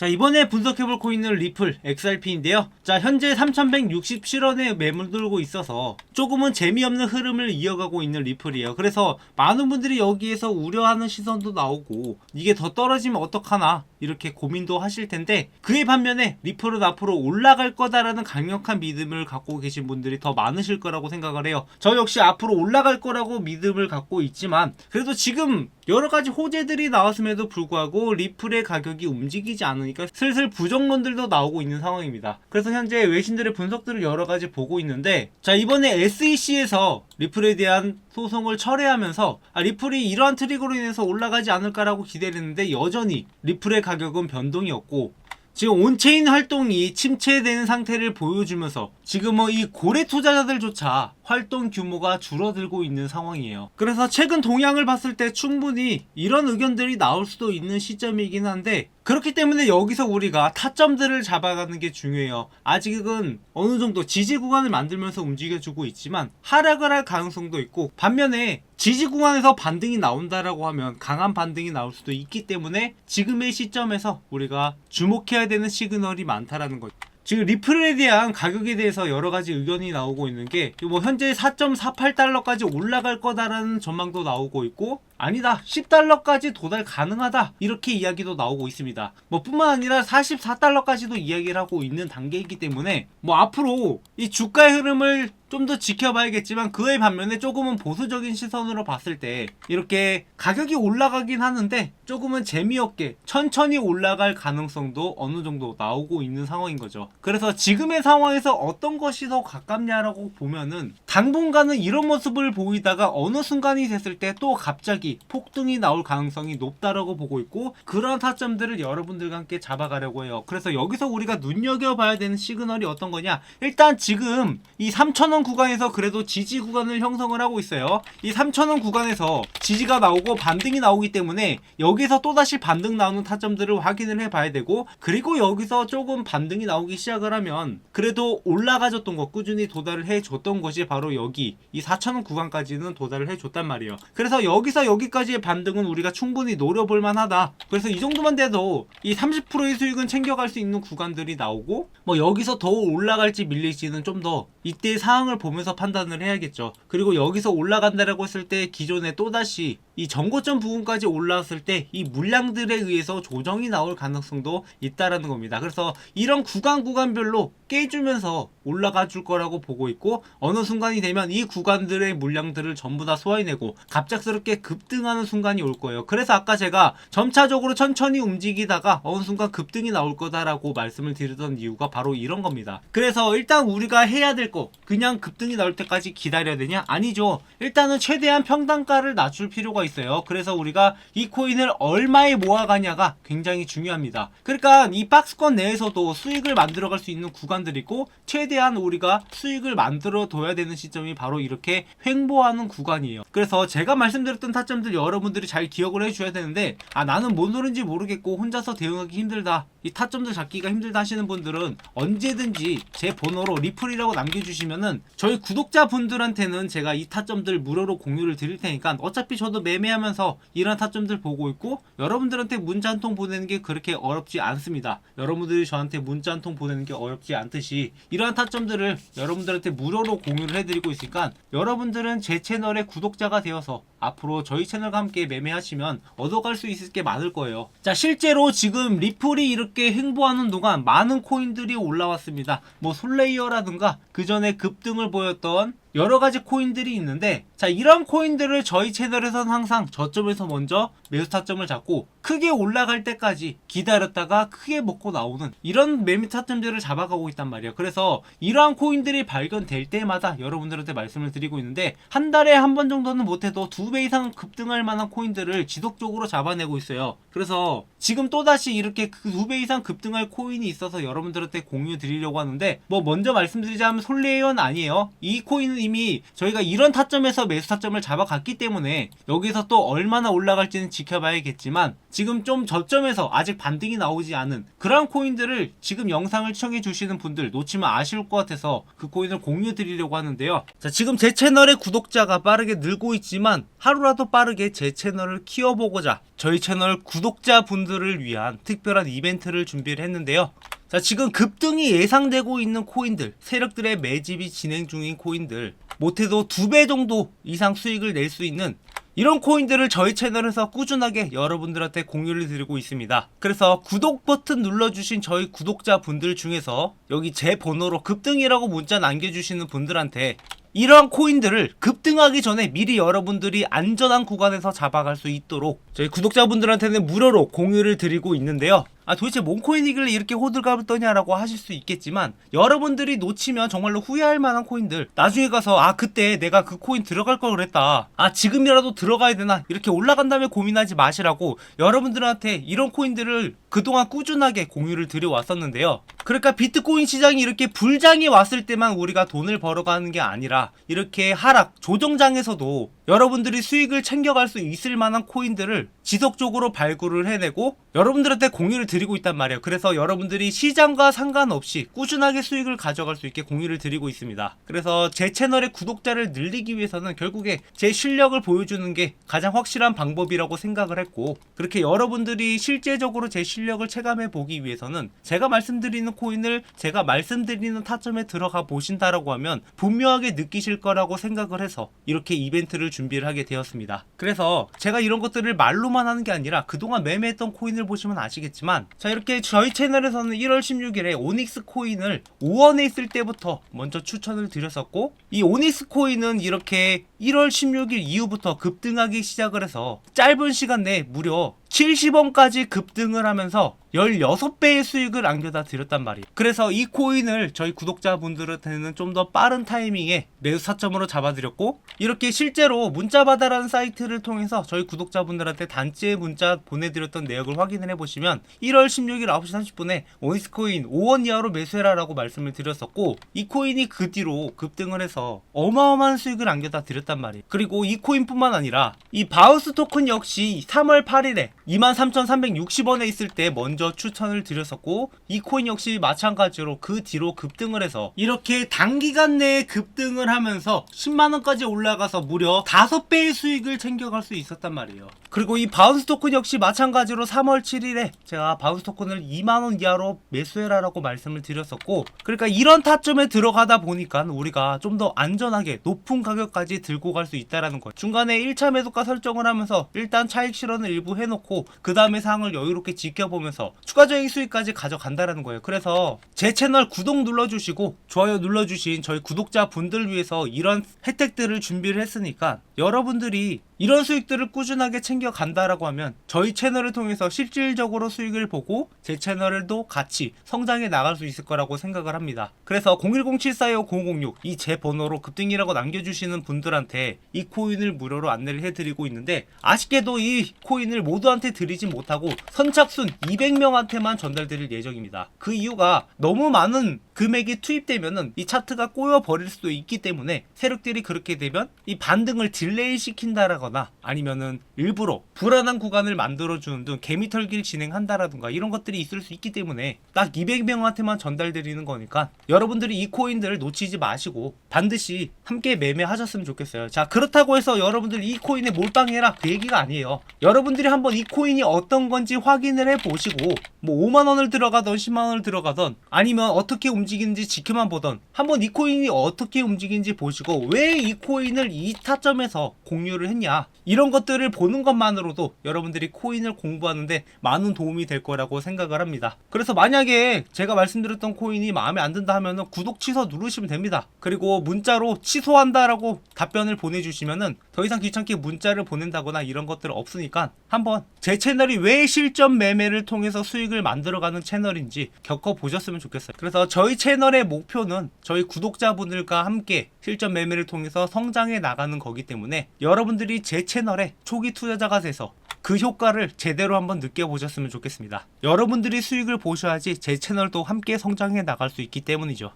자 이번에 분석해볼 코인은 리플 XRP인데요. 자 현재 3167원에 매물들고 있어서 조금은 재미없는 흐름을 이어가고 있는 리플이에요. 그래서 많은 분들이 여기에서 우려하는 시선도 나오고 이게 더 떨어지면 어떡하나 이렇게 고민도 하실 텐데 그에 반면에 리플은 앞으로 올라갈 거다라는 강력한 믿음을 갖고 계신 분들이 더 많으실 거라고 생각을 해요. 저 역시 앞으로 올라갈 거라고 믿음을 갖고 있지만 그래도 지금 여러 가지 호재들이 나왔음에도 불구하고 리플의 가격이 움직이지 않으니까 슬슬 부정론들도 나오고 있는 상황입니다. 그래서 현재 외신들의 분석들을 여러 가지 보고 있는데 자 이번에 SEC에서 리플에 대한 소송을 철회하면서 아, 리플이 이러한 트릭으로 인해서 올라가지 않을까라고 기대를 했는데 여전히 리플의 가격은 변동이 없고 지금 온체인 활동이 침체되는 상태를 보여주면서 지금 뭐 이 고래 투자자들조차 활동 규모가 줄어들고 있는 상황이에요. 그래서 최근 동향을 봤을 때 충분히 이런 의견들이 나올 수도 있는 시점이긴 한데 그렇기 때문에 여기서 우리가 타점들을 잡아가는 게 중요해요. 아직은 어느 정도 지지 구간을 만들면서 움직여주고 있지만 하락을 할 가능성도 있고 반면에 지지 구간에서 반등이 나온다라고 하면 강한 반등이 나올 수도 있기 때문에 지금의 시점에서 우리가 주목해야 되는 시그널이 많다라는 거죠. 지금 리플에 대한 가격에 대해서 여러 가지 의견이 나오고 있는 게 뭐 현재 4.48달러까지 올라갈 거다라는 전망도 나오고 있고 아니다 10달러까지 도달 가능하다 이렇게 이야기도 나오고 있습니다 뭐 뿐만 아니라 44달러까지도 이야기를 하고 있는 단계이기 때문에 뭐 앞으로 이 주가의 흐름을 좀 더 지켜봐야겠지만 그에 반면에 조금은 보수적인 시선으로 봤을 때 이렇게 가격이 올라가긴 하는데 조금은 재미없게 천천히 올라갈 가능성도 어느 정도 나오고 있는 상황인 거죠. 그래서 지금의 상황에서 어떤 것이 더 가깝냐라고 보면은 당분간은 이런 모습을 보이다가 어느 순간이 됐을 때 또 갑자기 폭등이 나올 가능성이 높다라고 보고 있고 그런 타점들을 여러분들과 함께 잡아가려고 해요. 그래서 여기서 우리가 눈여겨봐야 되는 시그널이 어떤 거냐? 일단 지금 이 3,000원 구간에서 그래도 지지 구간을 형성을 하고 있어요. 이 3,000원 구간에서 지지가 나오고 반등이 나오기 때문에 여기서 또다시 반등 나오는 타점들을 확인을 해봐야 되고 그리고 여기서 조금 반등이 나오기 시작을 하면 그래도 올라가줬던 것 꾸준히 도달을 해줬던 것이 바로 여기 이 4,000원 구간까지는 도달을 해줬단 말이에요. 그래서 여기서 여기 까지의 반등은 우리가 충분히 노려볼 만하다. 그래서 이 정도만 돼도 이 30%의 수익은 챙겨갈 수 있는 구간들이 나오고 뭐 여기서 더 올라갈지 밀릴지는 좀 더 이때 상황을 보면서 판단을 해야겠죠. 그리고 여기서 올라간다라고 했을 때 기존에 또다시 이 전고점 부분까지 올라왔을 때 이 물량들에 의해서 조정이 나올 가능성도 있다라는 겁니다. 그래서 이런 구간 구간별로 깨주면서 올라가 줄 거라고 보고 있고 어느 순간이 되면 이 구간들의 물량들을 전부 다 소화해내고 갑작스럽게 급등하는 순간이 올 거예요. 그래서 아까 제가 점차적으로 천천히 움직이다가 어느 순간 급등이 나올 거다라고 말씀을 드리던 이유가 바로 이런 겁니다. 그래서 일단 우리가 해야 될거 그냥 급등이 나올 때까지 기다려야 되냐? 아니죠. 일단은 최대한 평단가를 낮출 필요가 있어요. 그래서 우리가 이 코인을 얼마에 모아가냐가 굉장히 중요합니다. 그러니까 이 박스권 내에서도 수익을 만들어갈 수 있는 구간들이 있고 최대한 우리가 수익을 만들어 둬야 되는 시점이 바로 이렇게 횡보하는 구간이에요. 그래서 제가 말씀드렸던 타점들 여러분들이 잘 기억을 해줘야 되는데 아 나는 뭔 노른지 모르겠고 혼자서 대응하기 힘들다. 이 타점들 잡기가 힘들다 하시는 분들은 언제든지 제 번호로 리플이라고 남겨주시면은 저희 구독자분들한테는 제가 이 타점들 무료로 공유를 드릴 테니까 어차피 저도 매매하면서 이런 타점들 보고 있고 여러분들한테 문자 한 통 보내는 게 그렇게 어렵지 않습니다. 여러분들이 저한테 문자 한 통 보내는 게 어렵지 않듯이 이러한 타점들을 여러분들한테 무료로 공유를 해드리고 있으니까 여러분들은 제 채널의 구독자가 되어서 앞으로 저희 채널과 함께 매매하시면 얻어갈 수 있을 게 많을 거예요. 자, 실제로 지금 리플이 이렇게 횡보하는 동안 많은 코인들이 올라왔습니다. 뭐 솔레이어라든가 그 전에 급등을 보였던 여러 가지 코인들이 있는데 자 이런 코인들을 저희 채널에서는 항상 저점에서 먼저 매수 타점을 잡고 크게 올라갈 때까지 기다렸다가 크게 먹고 나오는 이런 매매 타점들을 잡아가고 있단 말이에요. 그래서 이러한 코인들이 발견될 때마다 여러분들한테 말씀을 드리고 있는데 한 달에 한 번 정도는 못해도 두 배 이상 급등할 만한 코인들을 지속적으로 잡아내고 있어요. 그래서 지금 또다시 이렇게 그 두 배 이상 급등할 코인이 있어서 여러분들한테 공유 드리려고 하는데 뭐 먼저 말씀드리자면 솔레이언 아니에요. 이 코인은 이미 저희가 이런 타점에서 매수 타점을 잡아갔기 때문에 여기서 또 얼마나 올라갈지는 지켜봐야겠지만 지금 좀 저점에서 아직 반등이 나오지 않은 그러한 코인들을 지금 영상을 시청해 주시는 분들 놓치면 아쉬울 것 같아서 그 코인을 공유 드리려고 하는데요. 자, 지금 제 채널의 구독자가 빠르게 늘고 있지만 하루라도 빠르게 제 채널을 키워보고자 저희 채널 구독자분들을 위한 특별한 이벤트를 준비를 했는데요. 자, 지금 급등이 예상되고 있는 코인들, 세력들의 매집이 진행 중인 코인들, 못해도 두 배 정도 이상 수익을 낼 수 있는 이런 코인들을 저희 채널에서 꾸준하게 여러분들한테 공유를 드리고 있습니다. 그래서 구독 버튼 눌러주신 저희 구독자분들 중에서 여기 제 번호로 급등이라고 문자 남겨주시는 분들한테 이러한 코인들을 급등하기 전에 미리 여러분들이 안전한 구간에서 잡아갈 수 있도록 저희 구독자분들한테는 무료로 공유를 드리고 있는데요. 아 도대체 뭔 코인이길래 이렇게 호들갑을 떠냐라고 하실 수 있겠지만 여러분들이 놓치면 정말로 후회할 만한 코인들. 나중에 가서 아 그때 내가 그 코인 들어갈 걸 그랬다. 아 지금이라도 들어가야 되나? 이렇게 올라간 다음에 고민하지 마시라고 여러분들한테 이런 코인들을 그동안 꾸준하게 공유를 드려왔었는데요 그러니까 비트코인 시장이 이렇게 불장이 왔을 때만 우리가 돈을 벌어가는 게 아니라 이렇게 하락 조정장에서도 여러분들이 수익을 챙겨갈 수 있을 만한 코인들을 지속적으로 발굴을 해내고 여러분들한테 공유를 드리고 있단 말이에요. 그래서 여러분들이 시장과 상관없이 꾸준하게 수익을 가져갈 수 있게 공유를 드리고 있습니다. 그래서 제 채널의 구독자를 늘리기 위해서는 결국에 제 실력을 보여주는 게 가장 확실한 방법이라고 생각을 했고 그렇게 여러분들이 실제적으로 제 실력을 체감해 보기 위해서는 제가 말씀드리는 코인을 제가 말씀드리는 타점에 들어가 보신다라고 하면 분명하게 느끼실 거라고 생각을 해서 이렇게 이벤트를 준비를 하게 되었습니다. 그래서 제가 이런 것들을 말로만 하는 게 아니라 그동안 매매했던 코인을 보시면 아시겠지만 자 이렇게 저희 채널에서는 1월 16일에 오닉스 코인을 5원에 있을 때부터 먼저 추천을 드렸었고 이 오닉스 코인은 이렇게 1월 16일 이후부터 급등하기 시작을 해서 짧은 시간 내에 무려 70원까지 급등을 하면서 16배의 수익을 안겨다 드렸단 말이에요. 그래서 이 코인을 저희 구독자분들한테는 좀 더 빠른 타이밍에 매수 사점으로 잡아드렸고 이렇게 실제로 문자바다라는 사이트를 통해서 저희 구독자분들한테 단체 문자 보내드렸던 내역을 확인을 해보시면 1월 16일 9시 30분에 오니스 코인 5원 이하로 매수해라 라고 말씀을 드렸었고 이 코인이 그 뒤로 급등을 해서 어마어마한 수익을 안겨다 드렸단 말이에요. 그리고 이 코인뿐만 아니라 이 바우스 토큰 역시 3월 8일에 23,360원에 있을 때 먼저 추천을 드렸었고 이 코인 역시 마찬가지로 그 뒤로 급등을 해서 이렇게 단기간 내에 급등을 하면서 10만원까지 올라가서 무려 5배의 수익을 챙겨갈 수 있었단 말이에요. 그리고 이 바운스 토큰 역시 마찬가지로 3월 7일에 제가 바운스 토큰을 2만원 이하로 매수해라라고 말씀을 드렸었고 그러니까 이런 타점에 들어가다 보니까 우리가 좀 더 안전하게 높은 가격까지 들고 갈 수 있다라는 거예요. 중간에 1차 매도가 설정을 하면서 일단 차익 실현을 일부 해놓고 그 다음에 상황을 여유롭게 지켜보면서 추가적인 수익까지 가져간다라는 거예요. 그래서 제 채널 구독 눌러주시고 좋아요 눌러주신 저희 구독자분들 위해서 이런 혜택들을 준비를 했으니까 여러분들이 이런 수익들을 꾸준하게 챙겨 간다라고 하면 저희 채널을 통해서 실질적으로 수익을 보고 제 채널도 같이 성장해 나갈 수 있을 거라고 생각을 합니다. 그래서 010-742-0506 이 제 번호로 급등이라고 남겨주시는 분들한테 이 코인을 무료로 안내를 해드리고 있는데 아쉽게도 이 코인을 모두한테 드리진 못하고 선착순 200명한테만 전달드릴 예정입니다. 그 이유가 너무 많은 금액이 투입되면은 이 차트가 꼬여 버릴 수도 있기 때문에 세력들이 그렇게 되면 이 반등을 딜레이 시킨다라거나 아니면은 일부러 불안한 구간을 만들어 주는 등 개미털기를 진행한다라든가 이런 것들이 있을 수 있기 때문에 딱 200명한테만 전달드리는 거니까 여러분들이 이 코인들을 놓치지 마시고 반드시 함께 매매하셨으면 좋겠어요. 자 그렇다고 해서 여러분들 이 코인에 몰빵해라 그 얘기가 아니에요. 여러분들이 한번 이 코인이 어떤 건지 확인을 해 보시고 뭐 5만 원을 들어가던 10만 원을 들어가던 아니면 어떻게 움직 이는지 지켜만 보던 한번 이 코인이 어떻게 움직이는지 보시고 왜 이 코인을 이 타점에서 공유를 했냐 이런 것들을 보는 것만으로도 여러분들이 코인을 공부하는데 많은 도움이 될 거라고 생각을 합니다. 그래서 만약에 제가 말씀드렸던 코인이 마음에 안 든다 하면은 구독 취소 누르시면 됩니다. 그리고 문자로 취소한다라고 답변을 보내주시면은 더 이상 귀찮게 문자를 보낸다거나 이런 것들 없으니까 한번 제 채널이 왜 실전 매매를 통해서 수익을 만들어가는 채널인지 겪어보셨으면 좋겠어요. 그래서 저희 채널의 목표는 저희 구독자분들과 함께 실전 매매를 통해서 성장해 나가는 거기 때문에 여러분들이 제 채널에 초기 투자자가 돼서 그 효과를 제대로 한번 느껴보셨으면 좋겠습니다. 여러분들이 수익을 보셔야지 제 채널도 함께 성장해 나갈 수 있기 때문이죠.